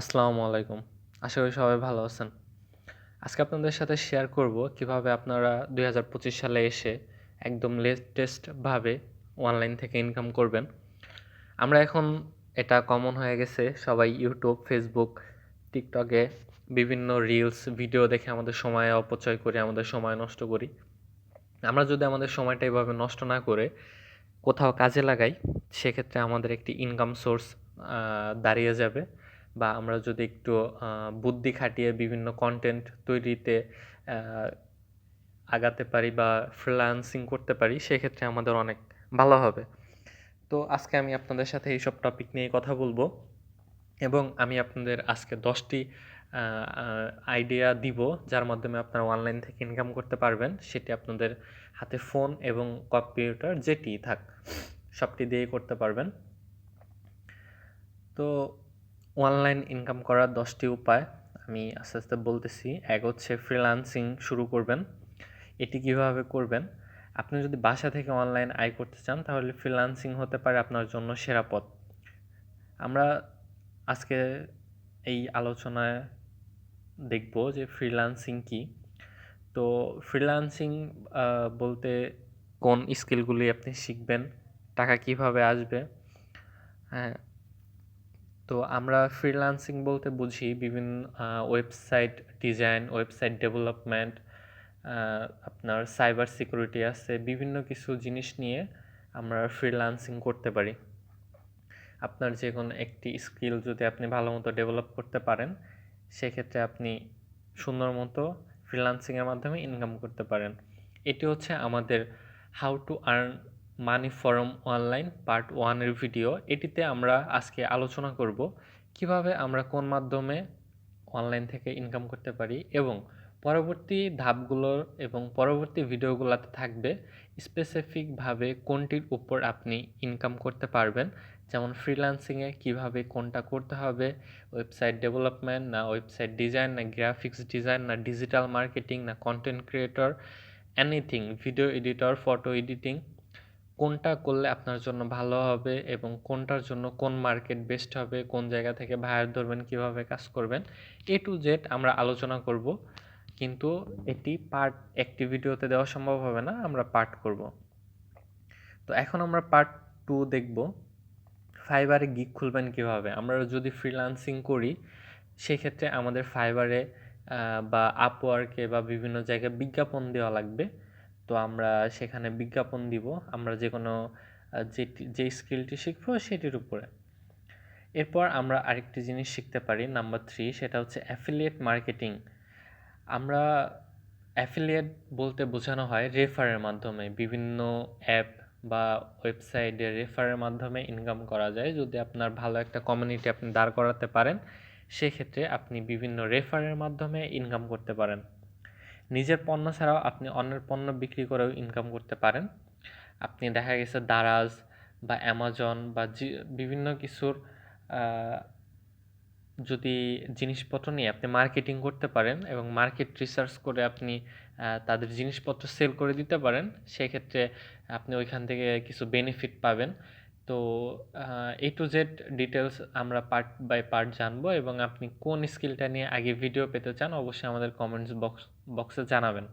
আসসালামু আলাইকুম। আশা করি সবাই ভালো আছেন। আজকে আপনাদের সাথে শেয়ার করব কীভাবে আপনারা দু হাজার পঁচিশ সালে এসে একদম লেটেস্টভাবে অনলাইন থেকে ইনকাম করবেন। আমরা এখন এটা কমন হয়ে গেছে, সবাই ইউটিউব ফেসবুক টিকটকে বিভিন্ন রিলস ভিডিও দেখে আমাদের সময় অপচয় করি, আমাদের সময় নষ্ট করি। আমরা যদি আমাদের সময়টা এভাবে নষ্ট না করে কোথাও কাজে লাগাই, সেক্ষেত্রে আমাদের একটি ইনকাম সোর্স দাঁড়িয়ে যাবে। বা আমরা যদি একটু বুদ্ধি খাটিয়ে বিভিন্ন কন্টেন্ট তৈরিতে আগাতে পারি বা ফ্রিল্যান্সিং করতে পারি, সেক্ষেত্রে আমাদের অনেক ভালো হবে। তো আজকে আমি আপনাদের সাথে এইসব টপিক নিয়ে কথা বলব এবং আমি আপনাদের আজকে দশটি আইডিয়া দিব যার মাধ্যমে আপনারা অনলাইন থেকে ইনকাম করতে পারবেন। সেটি আপনাদের হাতে ফোন এবং কম্পিউটার যেটি থাক, সবটি দিয়েই করতে পারবেন। তো অনলাইন ইনকাম করার দশটি উপায় আমি আস্তে আস্তে বলতেছি। এক হচ্ছে ফ্রিলান্সিং শুরু করবেন। এটি কীভাবে করবেন? আপনি যদি বাসা থেকে অনলাইন আয় করতে চান, তাহলে ফ্রিলান্সিং হতে পারে আপনার জন্য সেরা পথ। আমরা আজকে এই আলোচনায় দেখব যে ফ্রিলান্সিং কি। তো ফ্রিলান্সিং বলতে কোন স্কিলগুলি আপনি শিখবেন, টাকা কীভাবে আসবে হ্যাঁ তো আমরা ফ্রিলান্সিং বলতে বুঝি বিভিন্ন ওয়েবসাইট ডিজাইন ওয়েবসাইট ডেভেলপমেন্ট আপনার সাইবার সিকিউরিটি আছে, বিভিন্ন কিছু জিনিস নিয়ে আমরা ফ্রিলান্সিং করতে পারি। আপনার যে কোনো একটি স্কিল যদি আপনি ভালো মতো ডেভেলপ করতে পারেন, সেক্ষেত্রে আপনি সুন্দর মতো ফ্রিলান্সিংয়ের মাধ্যমে ইনকাম করতে পারেন। এটি হচ্ছে আমাদের how to earn money from online part ওয়ানের ভিডিও। এটিতে আমরা আজকে আলোচনা করব কীভাবে আমরা কোন মাধ্যমে অনলাইন থেকে ইনকাম করতে পারি এবং পরবর্তী ধাপগুলোর এবং পরবর্তী ভিডিওগুলোতে থাকবে স্পেসিফিকভাবে কোনটির উপর আপনি ইনকাম করতে পারবেন। যেমন ফ্রিল্যান্সিংয়ে কীভাবে কোনটা করতে হবে ওয়েবসাইট ডেভেলপমেন্ট না ওয়েবসাইট ডিজাইন না গ্রাফিক্স ডিজাইন না ডিজিটাল মার্কেটিং না content creator anything video editor photo editing কোনটা করলে আপনার জন্য ভালো হবে এবং কোনটার জন্য কোন মার্কেট বেস্ট হবে, কোন জায়গা থেকে ভায়ার ধরবেন, কীভাবে কাজ করবেন এ টু জেড আমরা আলোচনা করব। কিন্তু এটি পার্ট একটি ভিডিওতে দেওয়া সম্ভব হবে না, আমরা পার্ট করব। তো এখন আমরা পার্ট টু দেখব। ফাইবারে গিক খুলবেন কীভাবে? আমরা যদি ফ্রিলান্সিং করি, সেক্ষেত্রে আমাদের ফাইবারে বা আপওয়ার্কে বা বিভিন্ন জায়গায় বিজ্ঞাপন দেওয়া লাগবে। তো আমরা সেখানে বিজ্ঞাপন দিব। আমরা যে কোনো যেটি, যে স্কিলটি শিখব সেটির উপরে। এরপর আমরা আরেকটি জিনিস শিখতে পারি, নাম্বার থ্রি, সেটা হচ্ছে অ্যাফিলিয়েট মার্কেটিং আমরা অ্যাফিলিয়েট বলতে বোঝানো হয় রেফারের মাধ্যমে। বিভিন্ন অ্যাপ বা ওয়েবসাইটে রেফারের মাধ্যমে ইনকাম করা যায়। যদি আপনার ভালো একটা কমিউনিটি আপনি দাঁড় করাতে পারেন, সেক্ষেত্রে আপনি বিভিন্ন রেফারের মাধ্যমে ইনকাম করতে পারেন। নিজের পণ্য ছাড়াও আপনি অন্যের পণ্য বিক্রি করেও ইনকাম করতে পারেন। আপনি দেখা গেছে দারাজ বা অ্যামাজন বা বিভিন্ন কিছুর যদি জিনিসপত্র নিয়ে আপনি মার্কেটিং করতে পারেন এবং মার্কেট রিসার্চ করে আপনি তাদের জিনিসপত্র সেল করে দিতে পারেন, সেক্ষেত্রে আপনি ওইখান থেকে কিছু বেনিফিট পাবেন। তো এ টু জেড ডিটেলস আমরা পার্ট বাই পার্ট জানব এবং আপনি কোন স্কিলটা নিয়ে আগে ভিডিও পেতে চান অবশ্যই আমাদের কমেন্টস বক্স বক্সে জানাবেন।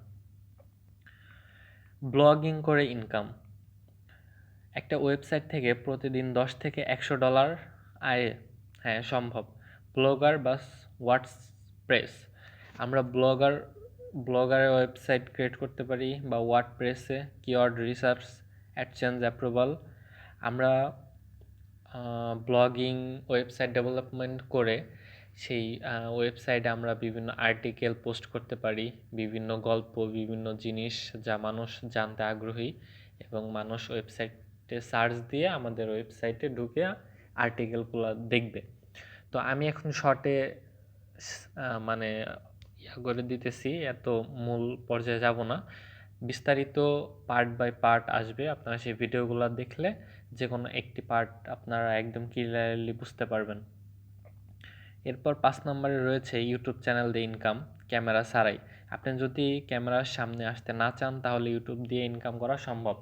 ব্লগিং করে ইনকাম একটা ওয়েবসাইট থেকে প্রতিদিন দশ থেকে একশো ডলার আয় হ্যাঁ সম্ভব। ব্লগার বা হোয়াটস প্রেস আমরা ব্লগার ব্লগারের ওয়েবসাইট ক্রিয়েট করতে পারি বা ওয়ার্ড প্রেসে কিওয়ার্ড রিসার্চ অ্যাডচেঞ্জ অ্যাপ্রুভাল আমরা ব্লগিং ওয়েবসাইট ডেভেলপমেন্ট করে সেই ওয়েবসাইটে আমরা বিভিন্ন আর্টিকেল পোস্ট করতে পারি, বিভিন্ন গল্প, বিভিন্ন জিনিস যা মানুষ জানতে আগ্রহী এবং মানুষ ওয়েবসাইটে সার্চ দিয়ে আমাদের ওয়েবসাইটে ঢুকে আর্টিকেলগুলো দেখবে। তো আমি এখন শর্টে মানে ইয়া করে দিতেছি, এত মূল পর্যায়ে যাব না। বিস্তারিত পার্ট বাই পার্ট আসবে আপনারা সেই ভিডিওগুলো দেখলে। যে কোনো একটি পার্ট আপনারা একদম ক্লিয়ারলি বুঝতে পারবেন। এরপর পাঁচ নম্বরে রয়েছে ইউটিউব চ্যানেল দিয়ে ইনকাম ক্যামেরা ছাড়াই। আপনি যদি ক্যামেরার সামনে আসতে না চান, তাহলে ইউটিউব দিয়ে ইনকাম করা সম্ভব।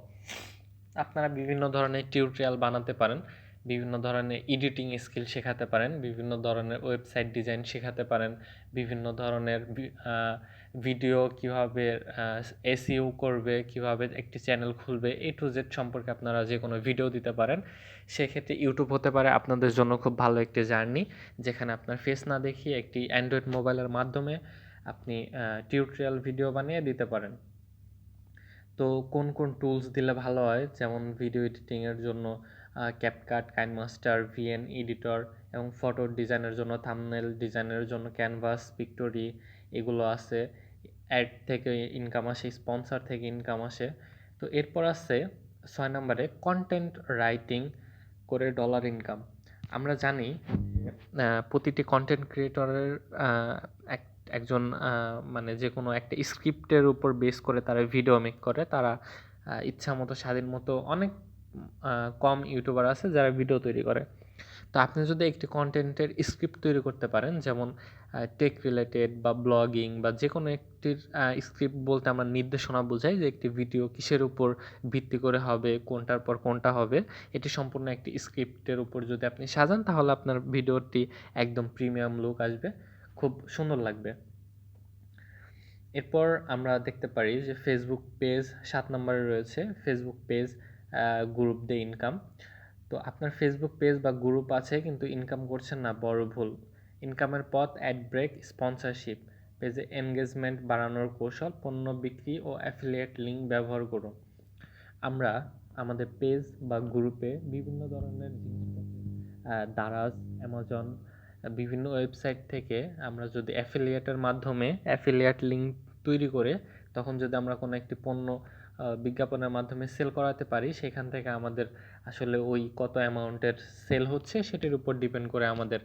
আপনারা বিভিন্ন ধরনের টিউটোরিয়াল বানাতে পারেন, বিভিন্ন ধরনের এডিটিং স্কিল শেখাতে পারেন, বিভিন্ন ধরনের ওয়েবসাইট ডিজাইন শেখাতে পারেন, বিভিন্ন ধরনের ভিডিও কীভাবে এসইও করবে, কীভাবে একটি চ্যানেল খুলবে এ টু জেড সম্পর্কে আপনারা যে কোনো ভিডিও দিতে পারেন। সেক্ষেত্রে ইউটিউব হতে পারে, আপনাদের জন্য খুব ভালো একটি জার্নি, যেখানে আপনার ফেস না দেখিয়ে একটি অ্যান্ড্রয়েড মোবাইলের মাধ্যমে আপনি টিউটোরিয়াল ভিডিও বানিয়ে দিতে পারেন। তো কোন কোন টুলস দিলে ভালো হয়? যেমন ভিডিও এডিটিংয়ের জন্য ক্যাপকাট কাইনমাস্টার ভিএন এডিটর এবং ফটো ডিজাইনের জন্য থাম্বনেল ডিজাইনের জন্য ক্যানভাস পিক্টোরি এগুলো আছে। অ্যাড থেকে ইনকাম আসে স্পন্সর থেকে ইনকাম আসে। তো এরপর আছে ছয় নম্বরে কন্টেন্ট রাইটিং করে ডলার ইনকাম আমরা জানি প্রতিটি কন্টেন্ট ক্রিয়েটরের এক, একজন মানে যে কোনো একটা স্ক্রিপ্টের উপর বেস করে তারা ভিডিও মেক করে। তারা ইচ্ছা মতো স্বাধীন মতো অনেক কম ইউটিউবার আছে যারা ভিডিও তৈরি করে। তো আপনি যদি একটি কন্টেন্টের স্ক্রিপ্ট তৈরি করতে পারেন, যেমন টেক রিলেটেড বা ব্লগিং বা যে কোনো একটির স্ক্রিপ্ট বলতে আমরা নির্দেশনা বোঝাই যে একটি ভিডিও কিসের উপর ভিত্তি করে হবে, কোনটার পর কোনটা হবে, এটি সম্পূর্ণ একটি স্ক্রিপ্টের উপর যদি আপনি সাজান, তাহলে আপনার ভিডিওটি একদম প্রিমিয়াম লুক আসবে, খুব সুন্দর লাগবে। এরপর আমরা দেখতে পারি যে ফেসবুক পেজ সাত নম্বরে রয়েছে। ফেসবুক পেজ গ্রুপ দে ইনকাম তো আপনার ফেসবুক পেজ বা গ্রুপ আছে, কিন্তু ইনকাম করছেন না, বড় ভুল। ইনকামের পথ অ্যাড ব্রেক স্পন্সরশিপ পেজে এনগেজমেন্ট বাড়ানোর কৌশল, পণ্য বিক্রি ও অ্যাফিলিয়েট লিঙ্ক ব্যবহার করুন। আমরা আমাদের পেজ বা গ্রুপে বিভিন্ন ধরনের দারাজ অ্যামাজন বিভিন্ন ওয়েবসাইট থেকে আমরা যদি অ্যাফিলিয়েটের মাধ্যমে অ্যাফিলিয়েট লিঙ্ক তৈরি করে, তখন যদি আমরা কোনো একটি পণ্য বিজ্ঞাপনের মাধ্যমে সেল করাতে পারি। সেখান থেকে আমাদের আসলে ওই কত অ্যামাউন্টের সেল হচ্ছে, সেটির উপর ডিপেন্ড করে আমাদের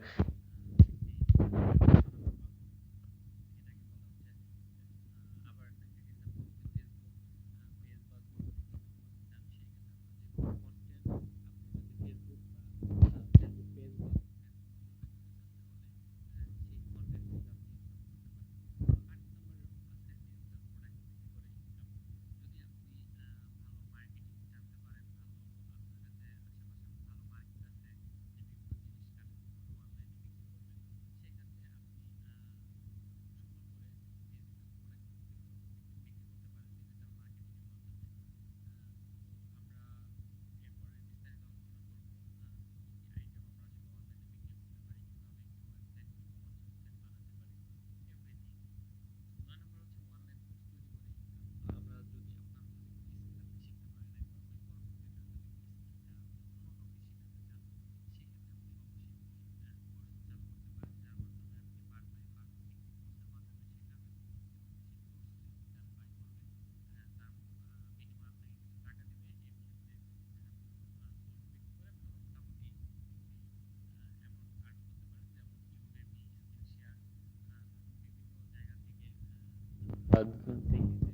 Uh, I think.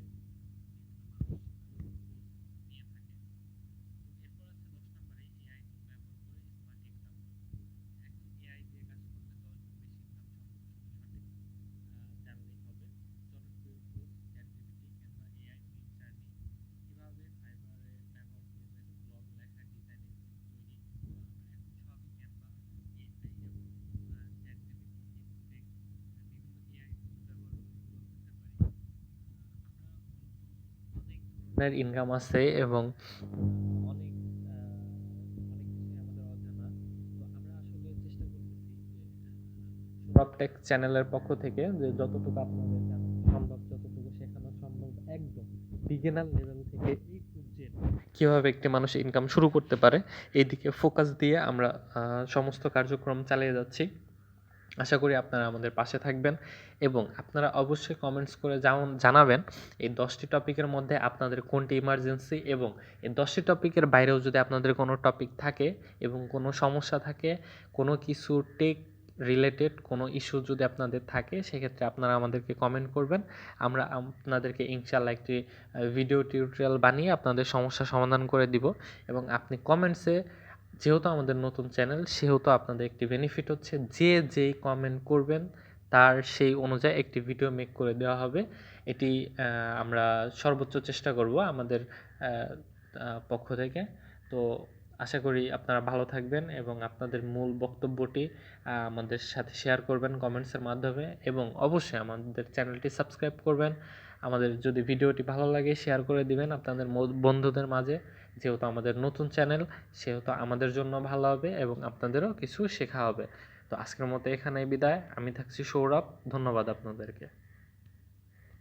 ধরনের ইনকাম আছে এবং অনেক প্রপটেক চ্যানেলের পক্ষ থেকে যে যতটুকু আপনাদের সম্ভব যতটুকু শেখানো সম্ভব একদম বিগিনার লেভেল থেকে কীভাবে একটি মানুষ ইনকাম শুরু করতে পারে এই দিকে ফোকাস দিয়ে আমরা সমস্ত কার্যক্রম চালিয়ে যাচ্ছি। আশা করি আপনারা আমাদের পাশে থাকবেন এবং আপনারা অবশ্যই কমেন্টস করে যেমন জানাবেন এই দশটি টপিকের মধ্যে আপনাদের কোনটি ইমার্জেন্সি এবং এই দশটি টপিকের বাইরেও যদি আপনাদের কোনো টপিক থাকে এবং কোনো সমস্যা থাকে, কোনো কিছু টেক রিলেটেড কোনো ইস্যু যদি আপনাদের থাকে, সেক্ষেত্রে আপনারা আমাদেরকে কমেন্ট করবেন। আমরা আপনাদেরকে ইনশাল্লাহ একটি ভিডিও টিউটোরিয়াল বানিয়ে আপনাদের সমস্যা সমাধান করে দিব এবং আপনি কমেন্টসে যেহেতু আমাদের নতুন চ্যানেল, সেহেতু আপনাদের একটি বেনিফিট হচ্ছে যে যেই কমেন্ট করবেন, তার সেই অনুযায়ী একটি ভিডিও মেক করে দেওয়া হবে। এটি আমরা সর্বোচ্চ চেষ্টা করব আমাদের পক্ষ থেকে। তো আশা করি আপনারা ভালো থাকবেন এবং আপনাদের মূল বক্তব্যটি আমাদের সাথে শেয়ার করবেন কমেন্টসের মাধ্যমে এবং অবশ্যই আমাদের চ্যানেলটি সাবস্ক্রাইব করবেন। আমাদের যদি ভিডিওটি ভালো লাগে শেয়ার করে দিবেন আপনাদের বন্ধুদের মাঝে। যেহেতু আমাদের নতুন চ্যানেল সেহেতু আমাদের জন্য ভালো হবে এবং আপনাদেরও কিছু শেখা হবে। তো আজকের মতো এখানেই বিদায়। আমি থাকছি সৌরভ। ধন্যবাদ আপনাদেরকে।